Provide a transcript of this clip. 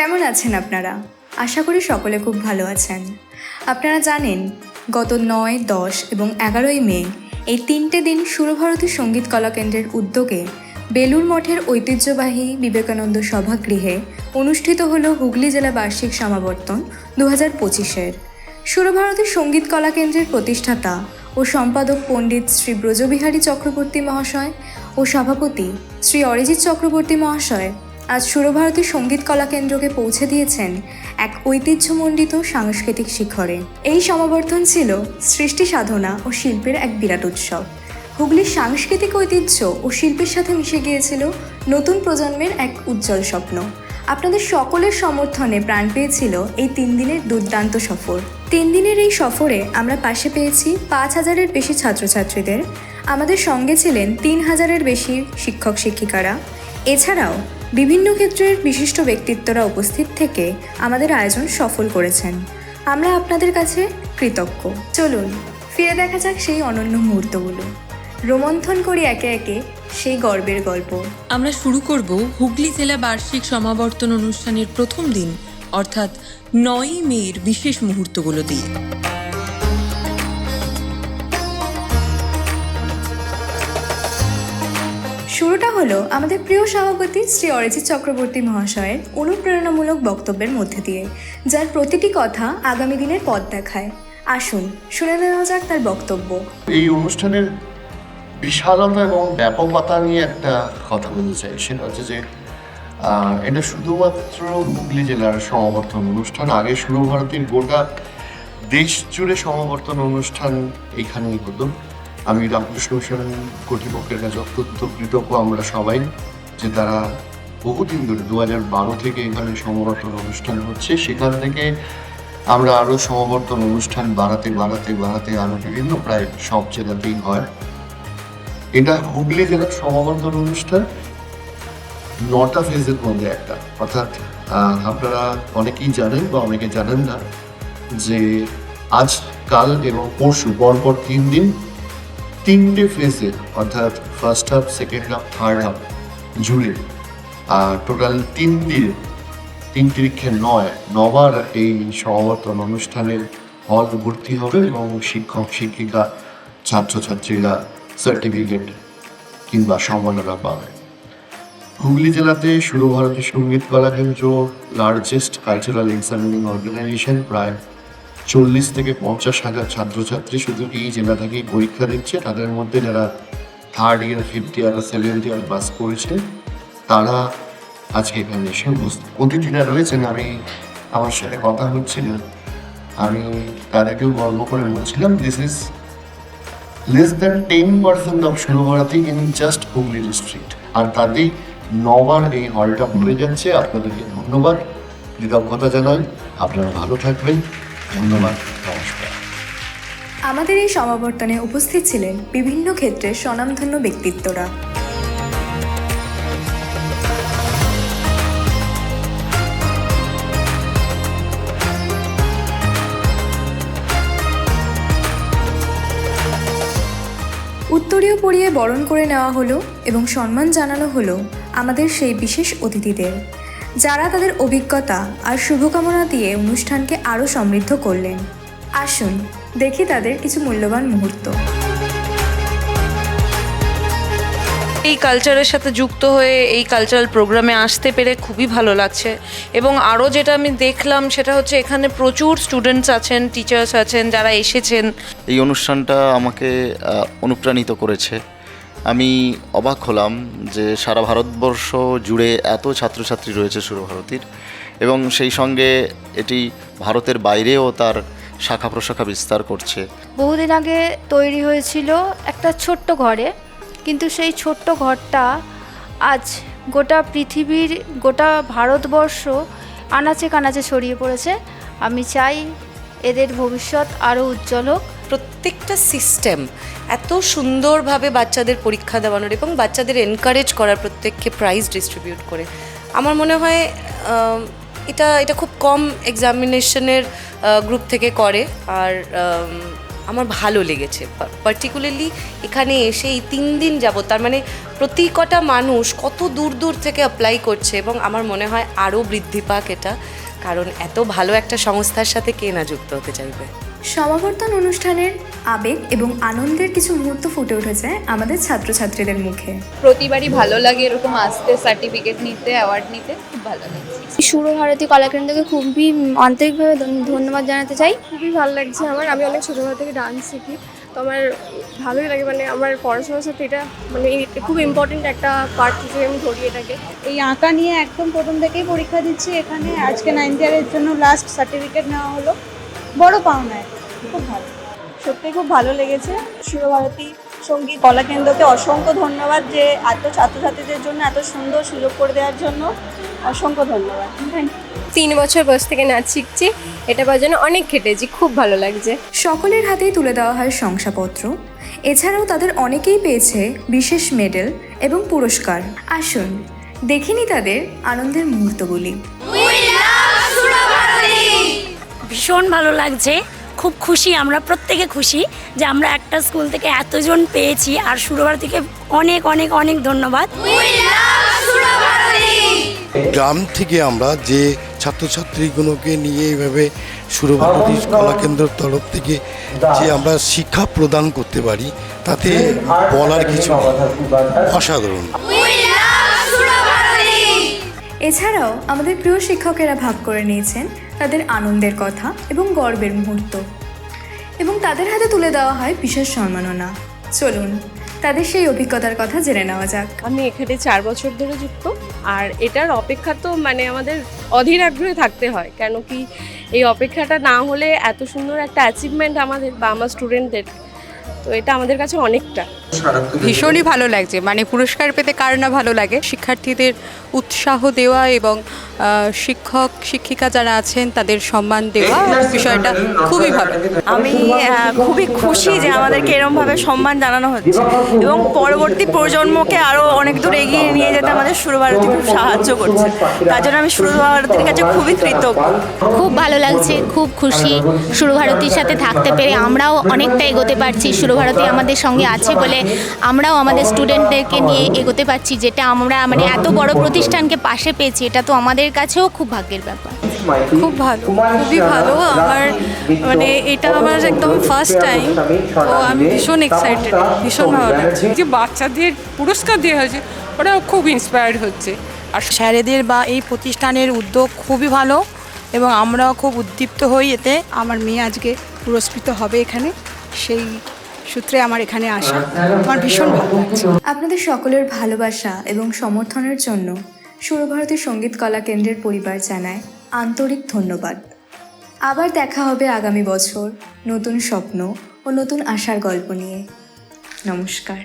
কেমন আছেন আপনারা? আশা করি সকলে খুব ভালো আছেন। আপনারা জানেন, গত নয়, দশ এবং এগারোই মে এই তিনটে দিন সুরভারতী সংগীত কলা কেন্দ্রের উদ্যোগে বেলুর মঠের ঐতিহ্যবাহী বিবেকানন্দ সভাগৃহে অনুষ্ঠিত হল হুগলি জেলা বার্ষিক সমাবর্তন দু হাজার পঁচিশের। সুরভারতী সংগীত কলা কেন্দ্রের প্রতিষ্ঠাতা ও সম্পাদক পণ্ডিত শ্রী ব্রজবিহারী চক্রবর্তী মহাশয় ও সভাপতি শ্রী অরিজিৎ চক্রবর্তী মহাশয় আজ সুরভারতী সংগীত কলা কেন্দ্রকে পৌঁছে দিয়েছেন এক ঐতিহ্যমণ্ডিত সাংস্কৃতিক শিখরে। এই সমাবর্তন ছিল সৃষ্টি সাধনা ও শিল্পের এক বিরাট উৎসব। হুগলির সাংস্কৃতিক ঐতিহ্য ও শিল্পের সাথে মিশে গিয়েছিল নতুন প্রজন্মের এক উজ্জ্বল স্বপ্ন। আপনাদের সকলের সমর্থনে প্রাণ পেয়েছিল এই তিন দিনের দুর্দান্ত সফর। তিন দিনের এই সফরে আমরা পাশে পেয়েছি পাঁচ হাজারের বেশি ছাত্রছাত্রীদের। আমাদের সঙ্গে ছিলেন তিন হাজারের বেশি শিক্ষক শিক্ষিকারা এছাড়াও বিভিন্ন ক্ষেত্রের বিশিষ্ট ব্যক্তিত্বরা উপস্থিত থেকে আমাদের আয়োজন সফল করেছেন। আমরা আপনাদের কাছে কৃতজ্ঞ। চলুন, ফিরে দেখা যাক সেই অনন্য মুহূর্তগুলো। রোমন্থন করি একে একে সেই গর্বের গল্প। আমরা শুরু করব হুগলি জেলা বার্ষিক সমাবর্তন অনুষ্ঠানের প্রথম দিন, অর্থাৎ নয়ই মেয়ের বিশেষ মুহূর্তগুলো দিয়ে। শুরুটা হলো আমাদের প্রিয় সভাপতি শ্রী অরিজিৎ চক্রবর্তী মহাশয়ের অনুপ্রেরণামূলক বক্তব্যের মধ্যে দিয়ে, যার প্রতিটি কথা আগামী দিনের পথ দেখায়। আসুন, শুনে নেওয়া যাক তার বক্তব্য। এই অনুষ্ঠানের বিশালতা এবং ব্যাপকতা নিয়ে একটা কথা বলতে চাই। সেটা হচ্ছে যে এটা শুধুমাত্র হুগলি জেলার সমাবর্তন অনুষ্ঠান, আগে সুরভারতীর গোটা দেশ জুড়ে সমাবর্তন অনুষ্ঠান এখানেই হতো। আমি রামকৃষ্ণ মিশন কর্তৃপক্ষের কাছে অত্যন্ত কৃতজ্ঞ। আমরা সবাই যে তারা বহুদিন ধরে দু হাজার বারো থেকে এখানে সমাবর্তন অনুষ্ঠান হচ্ছে, সেখান থেকে আমরা আরও সমাবর্তন অনুষ্ঠান বাড়াতে বাড়াতে বাড়াতে আরও বিভিন্ন প্রায় সব জেলাতেই হয়। এটা হুগলি জেলার সমাবর্তন অনুষ্ঠান, নটা ফেজের মধ্যে একটা। অর্থাৎ আপনারা অনেকেই জানেন বা অনেকে জানেন না যে আজ, কাল এবং পরশু, পরপর তিন দিন তিনটে ফেজে অর্থাৎ first half second half third half জুড়ে। টোটাল তিন দিন তিন তিরিক্ষে নয়, নবার এই সমাবর্তন অনুষ্ঠানের হল ভর্তি হবে এবং শিক্ষক, শিক্ষিকা, ছাত্রছাত্রীরা সার্টিফিকেট কিংবা সম্মাননা পাবে। হুগলি জেলাতে সুরভারতী সংগীত কলা কেন্দ্র লার্জেস্ট কালচারাল এক্সামিনিং অর্গানাইজেশন প্রায় চল্লিশ থেকে পঞ্চাশ হাজার ছাত্রছাত্রী শুধু এই জেলা থেকেই পরীক্ষা দিচ্ছে। তাদের মধ্যে যারা third year fifth year seventh year pass করেছে, তারা আজকে এখানে এসে উপস্থিত। অতিথিরা রয়েছেন, আমি আমার সাথে কথা হচ্ছিল আমি তাদেরকেও গর্ব করে বলছিলাম this is less than ten percent of Surbharati in just Hooghly district আর তাতেই নবার এই হলটা ভরে যাচ্ছে। আপনাদেরকে ধন্যবাদ, কৃতজ্ঞতা জানাই। আপনারা ভালো থাকবেন। ধন্যবাদ, নমস্কার। আমাদের এই সমাবর্তনে উপস্থিত ছিলেন বিভিন্ন ক্ষেত্রে স্বনামধন্য ব্যক্তিত্বরা। উত্তরীয় পরিয়ে বরণ করে নেওয়া হলো এবং সম্মান জানানো হলো আমাদের সেই বিশেষ অতিথিদের। যারা তাদের অভিজ্ঞতা আর শুভকামনা দিয়ে অনুষ্ঠানকে আরও সমৃদ্ধ করলেন। আসুন দেখি তাদের কিছু মূল্যবান মুহূর্ত। এই কালচারের সাথে যুক্ত হয়ে এই কালচারাল প্রোগ্রামে আসতে পেরে খুবই ভালো লাগছে। এবং আরও যেটা আমি দেখলাম সেটা হচ্ছে এখানে প্রচুর স্টুডেন্টস আছেন টিচার্স আছেন যারা এসেছেন। এই অনুষ্ঠানটা আমাকে অনুপ্রাণিত করেছে। আমি অবাক হলাম যে সারা ভারতবর্ষ জুড়ে এত ছাত্রছাত্রী রয়েছে সুরভারতীর এবং সেই সঙ্গে এটি ভারতের বাইরেও তার শাখা প্রশাখা বিস্তার করছে। বহুদিন আগে তৈরি হয়েছিল একটা ছোট্ট ঘরে, কিন্তু সেই ছোট্ট ঘরটা আজ গোটা পৃথিবীর, গোটা ভারতবর্ষ আনাচে কানাচে ছড়িয়ে পড়েছে। আমি চাই এদের ভবিষ্যৎ আরও উজ্জ্বল হোক। প্রত্যেকটা সিস্টেম এত সুন্দরভাবে বাচ্চাদের পরীক্ষা দেওয়ানোর এবং বাচ্চাদের এনকারেজ করার প্রত্যেককে প্রাইজ ডিস্ট্রিবিউট করে। আমার মনে হয় এটা এটা খুব কম এক্সামিনেশনের গ্রুপ থেকে করে আর আমার ভালো লেগেছে। পার্টিকুলারলি এখানে এসে এই তিন দিন যাবত তার মানে প্রতি কটা মানুষ কত দূর দূর থেকে অ্যাপ্লাই করছে এবং আমার মনে হয় আরও বৃদ্ধি পাক এটা, কারণ এত ভালো একটা সংস্থার সাথে কে না যুক্ত হতে চাইবে। সমাবর্তন অনুষ্ঠানের আবেগ এবং আনন্দের কিছু মুহূর্ত ফুটে উঠেছে আমাদের ছাত্রছাত্রীদের মুখে। প্রতিবারই ভালো লাগে এরকম আসতে সার্টিফিকেট নিতে অ্যাওয়ার্ড নিতে খুব ভালো লাগে সুরভারতী কলাকেন্দ্রকে খুবই আন্তরিকভাবে ধন্যবাদ জানাতে চাই। খুবই ভালো লাগছে আমার। আমি অনেক ছোটোবেলা থেকে ডান্স শিখি তো আমার ভালোই লাগে। মানে আমার পড়াশোনার সাথে এটা মানে খুব ইম্পর্টেন্ট একটা পার্ট হিসেবে আমি ধরি এটাকে। এই আঁকা নিয়ে একদম প্রথম থেকেই পরীক্ষা দিচ্ছি এখানে। আজকে নাইনথ ইয়ারের জন্য লাস্ট সার্টিফিকেট নেওয়া হলো। বড় পাওনা একটা। খুব ভালো। সত্যি খুব ভালো লেগেছে। শিবভারতী সংগীত কলা কেন্দ্রকে অসংখ্য ধন্যবাদ যে এত ছাত্রছাত্রীদের জন্য এত সুন্দর সুযোগ করে দেওয়ার জন্য। অসংখ্য ধন্যবাদ। থ্যাংক ইউ তিন বছর বয়স থেকে নাচ শিখছি এটা পাওয়ার জন্য অনেক খেটেছি খুব ভালো লাগছে। সকলের হাতেই তুলে দেওয়া হয় শংসাপত্র। এছাড়াও তাদের অনেকেই পেয়েছে বিশেষ মেডেল এবং পুরস্কার। আসুন দেখিনি তাদের আনন্দের মুহূর্তগুলি। ভীষণ ভালো লাগছে। খুব খুশি আমরা প্রত্যেকে খুশি যে আমরা একটা স্কুল থেকে এতজন পেয়েছি। আর সুরভারতীকে অনেক অনেক অনেক ধন্যবাদ। গ্রাম থেকে আমরা যে ছাত্রছাত্রীগুলোকে নিয়ে এইভাবে সুরভারতী কলাকেন্দ্রের তরফ থেকে যে আমরা শিক্ষা প্রদান করতে পারি তাতে বলার কিছু অসাধারণ। এছাড়াও আমাদের প্রিয় শিক্ষকেরা ভাগ করে নিয়েছেন তাদের আনন্দের কথা এবং গর্বের মুহূর্ত। এবং তাদের হাতে তুলে দেওয়া হয় বিশেষ সম্মাননা। চলুন, তাদের সেই অভিজ্ঞতার কথা জেনে নেওয়া যাক। আমি এখানে চার বছর ধরে যুক্ত, আর এটার অপেক্ষা তো মানে আমাদের অধীর আগ্রহে থাকতে হয়, কেন কি এই অপেক্ষাটা না হলে এত সুন্দর একটা অ্যাচিভমেন্ট আমাদের বা আমার স্টুডেন্টদের তো এটা আমাদের কাছে অনেকটা। ভীষণই ভালো লাগছে। মানে পুরস্কার পেতে কার না ভালো লাগে? শিক্ষার্থীদের উৎসাহ দেওয়া এবং শিক্ষক শিক্ষিকা যারা আছেন তাদের সম্মান দেওয়া বিষয়টা খুবই ভালো। আমি খুবই খুশি যে আমাদেরকে এরমভাবে সম্মান জানানো হচ্ছে। এবং পরবর্তী প্রজন্মকে আরও অনেক দূর এগিয়ে নিয়ে যেতে আমাদের সুরভারতী খুব সাহায্য করছে। তার জন্য আমি সুরভারতীর কাছে খুবই কৃতজ্ঞ। খুব ভালো লাগছে খুব খুশি সুরভারতীর সাথে থাকতে পেরে। আমরাও অনেকটা এগোতে পারছি। সুরভারতী আমাদের সঙ্গে আছে বলে আমরাও আমাদের স্টুডেন্টদেরকে নিয়ে এগোতে পারছি যেটা আমরা মানে এত বড় প্রতিষ্ঠানকে পাশে পেয়েছি এটা তো আমাদের কাছেও খুব ভাগ্যের ব্যাপার। খুব ভালো খুবই ভালো আমার মানে এটা আমার একদম ফার্স্ট টাইম তো আমি ভীষণ এক্সাইটেড ভীষণ ভালো লাগছে। যে বাচ্চাদের পুরস্কার দেওয়া হয়েছে ওরা খুব ইন্সপায়ার্ড হচ্ছে। আর স্যারেদের বা এই প্রতিষ্ঠানের উদ্যোগ খুবই ভালো এবং আমরাও খুব উদ্দীপ্ত হই এতে। আমার মেয়ে আজকে পুরস্কৃত হবে এখানে সেই সূত্রে আমার এখানে আসা। আমার ভীষণ ভালো লাগছে। আপনাদের সকলের ভালোবাসা এবং সমর্থনের জন্য সুরভারতী সংগীত কলা কেন্দ্রের পরিবার জানায় আন্তরিক ধন্যবাদ। আবার দেখা হবে আগামী বছর নতুন স্বপ্ন ও নতুন আশার গল্প নিয়ে। নমস্কার।